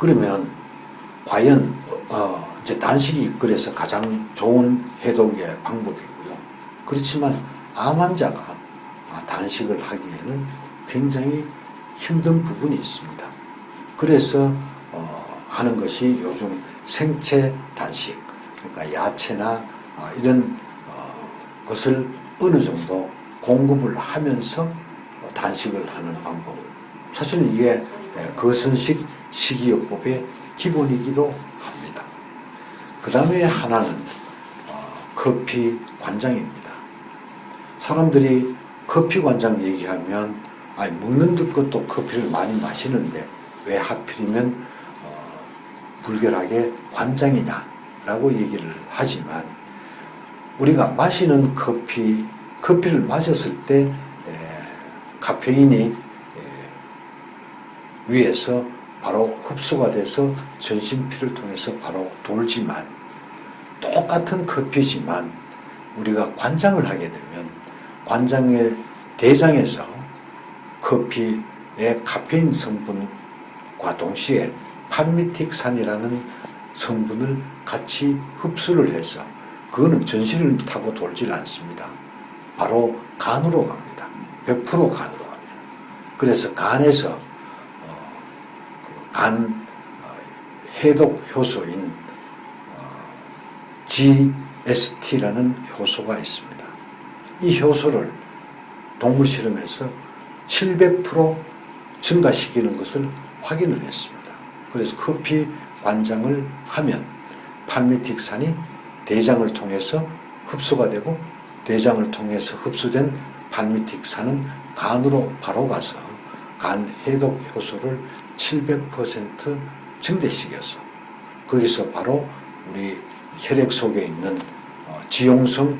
그러면 과연 어, 어, 이제 단식이 그래서 가장 좋은 해독의 방법이고요. 그렇지만 암 환자가 아, 단식을 하기에는 굉장히 힘든 부분이 있습니다. 그래서 어, 하는 것이 요즘 생체 단식, 그러니까 야채나 아, 이런 어, 것을 어느 정도 공급을 하면서 어, 단식을 하는 방법. 사실 이게 예, 거선식 식이요법의 기본이기도 합니다. 그 다음에 하나는 어, 커피 관장입니다. 사람들이 커피 관장 얘기하면 아니 먹는 것도 커피를 많이 마시는데 왜 하필이면 어, 불결하게 관장이냐라고 얘기를 하지만 우리가 마시는 커피 커피를 마셨을 때 에, 카페인이 에, 위에서 바로 흡수가 돼서 전신피를 통해서 바로 돌지만 똑같은 커피지만 우리가 관장을 하게 되면 관장의 대장에서 커피의 카페인 성분과 동시에 팔미틱산이라는 성분을 같이 흡수를 해서 그거는 전신을 타고 돌질 않습니다. 바로 간으로 갑니다. 100% 간으로 갑니다. 그래서 간에서 간 어, 해독 효소인 어, GST라는 효소가 있습니다. 이 효소를 동물 실험에서 700% 증가시키는 것을 확인을 했습니다. 그래서 커피 관장을 하면 팔미틱산이 대장을 통해서 흡수가 되고 대장을 통해서 흡수된 팔미틱산은 간으로 바로 가서 간 해독 효소를 700% 증대시켜서 거기서 바로 우리 혈액 속에 있는 어, 지용성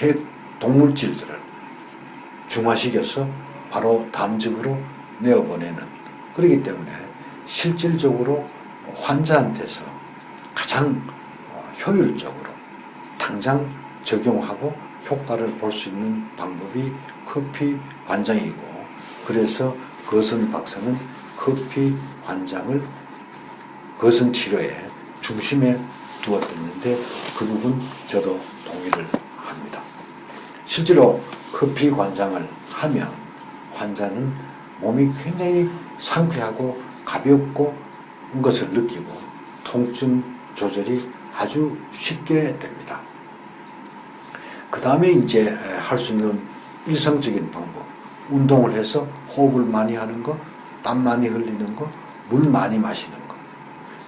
해 동물질들을 중화시켜서 바로 담즙으로 내어보내는 그렇기 때문에 실질적으로 환자한테서 가장 어, 효율적으로 당장 적용하고 효과를 볼 수 있는 방법이 커피 관장이고 그래서 거선 박사는 커피 관장을 거선 치료의 중심에 두었었는데 그 부분 저도 동의를 합니다. 실제로 커피 관장을 하면 환자는 몸이 굉장히 상쾌하고 가볍고 한 것을 느끼고 통증 조절이 아주 쉽게 됩니다. 그 다음에 이제 할 수 있는 일상적인 방법, 운동을 해서 호흡을 많이 하는 거, 땀 많이 흘리는 거, 물 많이 마시는 거,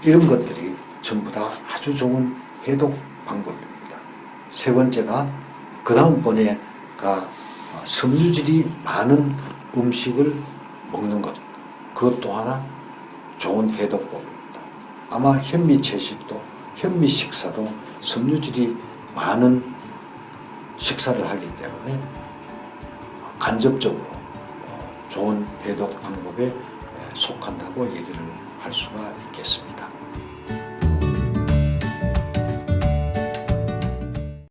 이런 것들이 전부 다 아주 좋은 해독 방법입니다. 세 번째가 그 다음번에가 섬유질이 많은 음식을 먹는 것, 그것도 하나 좋은 해독법입니다. 아마 현미 채식도, 현미 식사도 섬유질이 많은 식사를 하기 때문에 간접적으로 어, 좋은 해독 방법에 속한다고 얘기를 할 수가 있겠습니다.